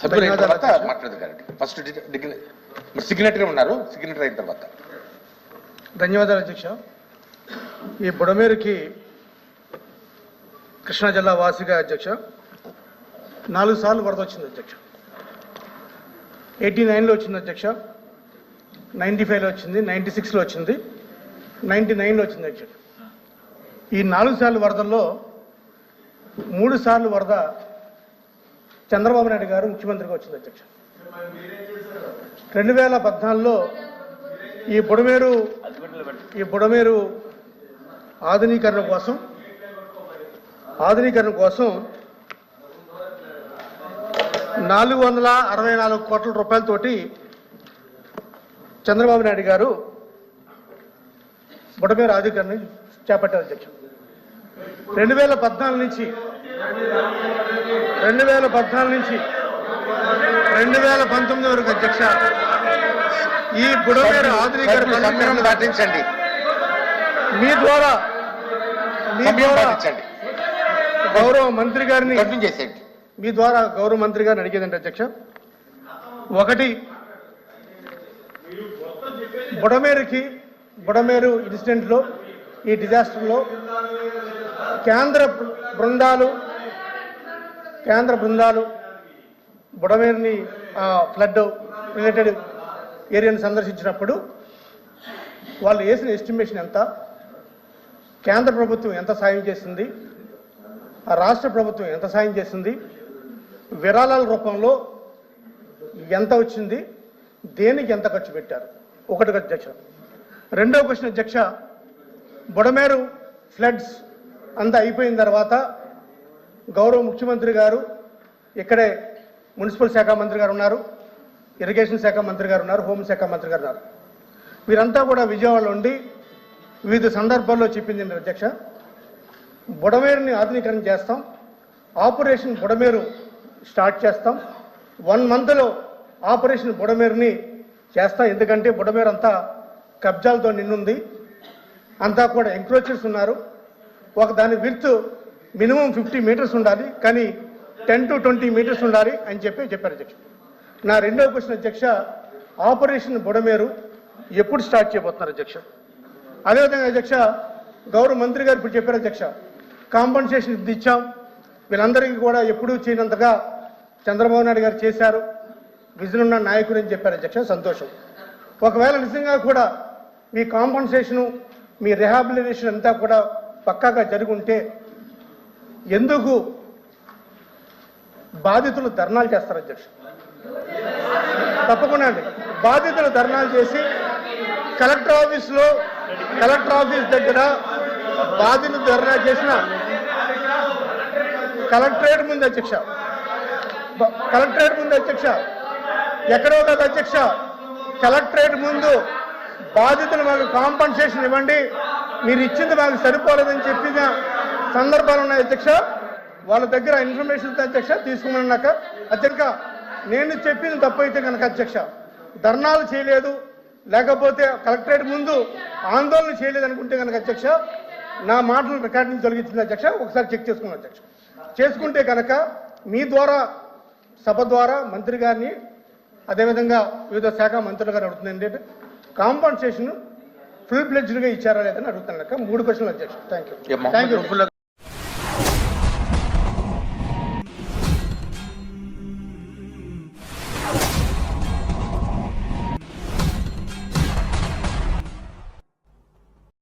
సభ్యులు అయిన ధన్యవాదాలు తర్వాత అధ్యక్ష. మాట్లాడదు కాబట్టి ఫస్ట్ సిగ్నేటరీ ఉన్నారు సిగ్నేటరీ అయిన తర్వాత. ధన్యవాదాలు అధ్యక్ష. ఈ బుడమేరుకి కృష్ణా జిల్లా వాసిగా అధ్యక్ష. నాలుగు సార్లు వరద వచ్చింది అధ్యక్ష. ఎయిటీ నైన్లో వచ్చింది అధ్యక్ష. నైంటీ ఫైవ్లో వచ్చింది నైంటీ సిక్స్లో వచ్చింది నైంటీ నైన్లో వచ్చింది అధ్యక్ష. ఈ నాలుగు సార్లు వరదల్లో మూడు సార్లు వరద చంద్రబాబు నాయుడు గారు ముఖ్యమంత్రిగా వచ్చింది అధ్యక్ష. రెండు వేల పద్నాలుగులో ఈ బుడమేరు ఈ బుడమేరు ఆధునీకరణ కోసం ఆధునీకరణ కోసం నాలుగు వందల అరవై నాలుగు కోట్ల రూపాయలతోటి చంద్రబాబు నాయుడు గారు బుడమేరు ఆధునీకరణ చేపట్టారు అధ్యక్షం. రెండు వేల పద్నాలుగు నుంచి రెండు వేల పద్నాలుగు నుంచి రెండు వేల పంతొమ్మిది వరకు అధ్యక్ష ఈ బుడమేరు ఆధునీకరణ దాటించండి మీ ద్వారా మీ ద్వారా గౌరవ మంత్రి గారిని చేసేయండి. మీ ద్వారా గౌరవ మంత్రి గారిని అడిగేదంటే అధ్యక్ష ఒకటి బుడమేరుకి బుడమేరు ఇన్సిడెంట్లో ఈ డిజాస్టర్లో కేంద్ర బృందాలు కేంద్ర బృందాలు బుడమేరుని ఫ్లడ్ రిలేటెడ్ ఏరియాని సందర్శించినప్పుడు వాళ్ళు వేసిన ఎస్టిమేషన్ ఎంత కేంద్ర ప్రభుత్వం ఎంత సాయం చేసింది ఆ రాష్ట్ర ప్రభుత్వం ఎంత సాయం చేసింది విరాళాల రూపంలో ఎంత వచ్చింది దేనికి ఎంత ఖర్చు పెట్టారు? ఒకటి అధ్యక్ష. రెండో క్వశ్చన్ అధ్యక్ష బుడమేరు ఫ్లడ్స్ అంతా అయిపోయిన తర్వాత గౌరవ ముఖ్యమంత్రి గారు ఇక్కడే మున్సిపల్ శాఖ మంత్రి గారు ఉన్నారు ఇరిగేషన్ శాఖ మంత్రి గారు ఉన్నారు హోంశాఖ మంత్రి గారు ఉన్నారు. వీరంతా కూడా విజయవాడలో ఉండి వివిధ సందర్భాల్లో చెప్పింది అధ్యక్ష? బుడమేరుని ఆధునీకరణ చేస్తాం ఆపరేషన్ బుడమేరు స్టార్ట్ చేస్తాం వన్ మంత్లో ఆపరేషన్ బుడమేరుని చేస్తాం. ఎందుకంటే బుడమేరు అంతా కబ్జాలతో నిన్నుంది అంతా కూడా ఎంక్రోచర్స్ ఉన్నారు. ఒక దాని విర్త్ మినిమం ఫిఫ్టీ మీటర్స్ ఉండాలి కానీ టెన్ టు ట్వంటీ మీటర్స్ ఉండాలి అని చెప్పి చెప్పారు అధ్యక్ష. నా రెండో క్వశ్చన్ అధ్యక్ష ఆపరేషన్ బుడమేరు ఎప్పుడు స్టార్ట్ చేయబోతున్నారు అధ్యక్ష? అదేవిధంగా అధ్యక్ష గౌరవ మంత్రి గారు ఇప్పుడు చెప్పారు అధ్యక్ష కాంపన్సేషన్ ఇది ఇచ్చాం. వీళ్ళందరికీ కూడా ఎప్పుడూ చేయనంతగా చంద్రబాబు నాయుడు గారు చేశారు. విజన్ ఉన్న నాయకుడు అని చెప్పారు అధ్యక్ష సంతోషం. ఒకవేళ నిజంగా కూడా మీ కాంపన్సేషను మీ రిహాబిలిటేషన్ అంతా కూడా పక్కాగా జరుగుంటే ఎందుకు బాధితులు ధర్నాలు చేస్తారు అధ్యక్ష? తప్పకుండా అండి. బాధితులు ధర్నాలు చేసి కలెక్టర్ ఆఫీస్లో కలెక్టర్ ఆఫీస్ దగ్గర బాధితులు ధర్నా చేసిన కలెక్టరేట్ ముందు అధ్యక్ష. కలెక్టరేట్ ముందు అధ్యక్ష. ఎక్కడో కాదు అధ్యక్ష. కలెక్టరేట్ ముందు బాధితులు మాకు కాంపన్సేషన్ ఇవ్వండి. మీరు ఇచ్చింది మాకు సరిపోలేదని చెప్పిన సందర్భాలు ఉన్నాయి అధ్యక్ష. వాళ్ళ దగ్గర ఇన్ఫర్మేషన్ అధ్యక్ష తీసుకున్నాక అధ్యక్ష నేను చెప్పింది తప్పు అయితే కనుక అధ్యక్ష ధర్నాలు చేయలేదు లేకపోతే కలెక్టరేట్ ముందు ఆందోళన చేయలేదు అనుకుంటే కనుక అధ్యక్ష నా మాటలు రికార్డింగ్ తొలగించింది అధ్యక్ష ఒకసారి చెక్ చేసుకున్నాను అధ్యక్ష. చేసుకుంటే కనుక మీ ద్వారా సభ ద్వారా మంత్రి గారిని అదేవిధంగా వివిధ శాఖ మంత్రులు గారు అడుగుతుంది ఏంటంటే కాంపన్సేషన్ ఫుల్ ప్లెడ్జ్డ్గా ఇచ్చారా లేదని అడుగుతాను మూడు క్వశ్చన్లు అధ్యక్ష. Thank you thank you